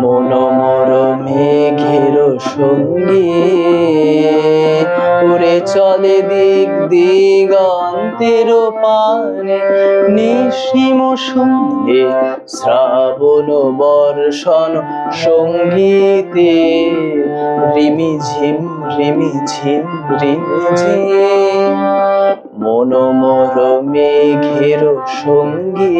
মনোমর মেঘের সঙ্গে উড়ে চলে দিক দিগন্তের পানে। নিঃসীম সঙ্গে শ্রাবণ বর্ষণ সঙ্গীতে রিমি ঝিম রিমি ঝিম রিমি ঝিম। মনোমর মেঘের সঙ্গে।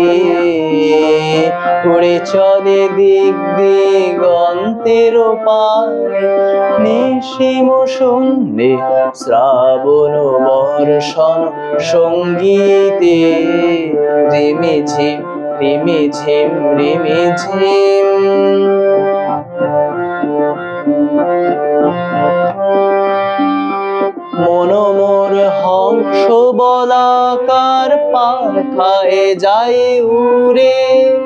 উড়ে চলে দিক দিগন্তের পানে নিঃসীম শূন্যে শ্রাবণ বর্ষণ সঙ্গীতে। রিমি ঝিম রিমি ঝিম, রিমি হংস বলাকার পাখায় যায় উড়ে।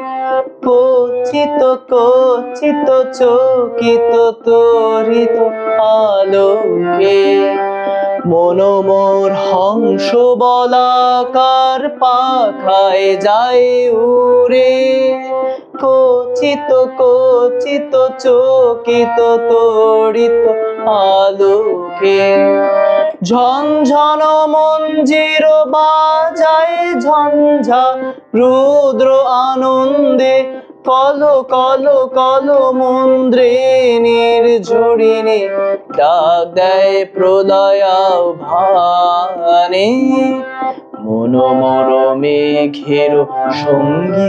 কচিত কচিত, চকিত তরিত আলোকে। মনোমোর হংস বলাকার পাখায় যায় উড়ে। কচিত কচিত, চকিত তড়িত আলোকে। ঝনঝন মঞ্জির বাজায় ঝঞ্ঝা রুদ্র আনন্দে কল কল কল মন্দ্রে নির্ঝরিণী ডাক দেয় প্রলয় ভানে। মনোমর মেঘের সঙ্গী।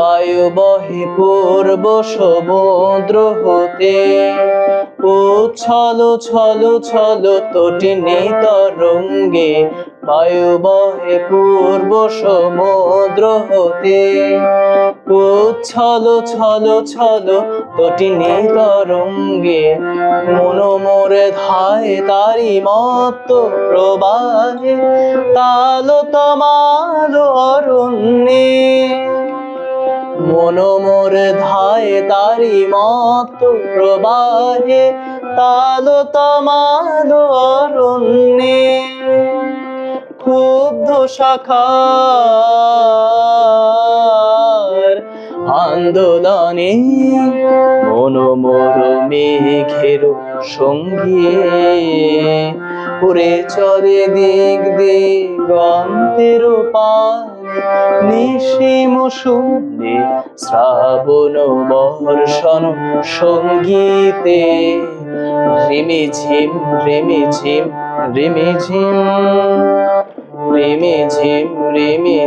বায়ু বহে পূর্ব সমুদ্র হতে। উচ্ছল ছল ছল তটিনী তরঙ্গে বায়ু বহে পূর্ব সমুদ্র হতে। উচ্ছল ছল ছল তটিনী তরঙ্গে মনোমোরে ধায় তারি মত প্রবাহে তাল তমাল অরণ্যে। মনোমোর ধায় তারি মত প্রবাহে, তাল তমাল অরণ্যে। ক্ষুব্ধ শাখার আন্দোলনে মনোমোর মেঘের সঙ্গী উড়ে চলে দিক দিগন্তের পানে নিঃসীম শূন্যে শ্রাবণ বর্ষণ সঙ্গীতে। রিমি ঝিম রিমি ঝিম রিমি ঝিম রিমি ঝিম রিমি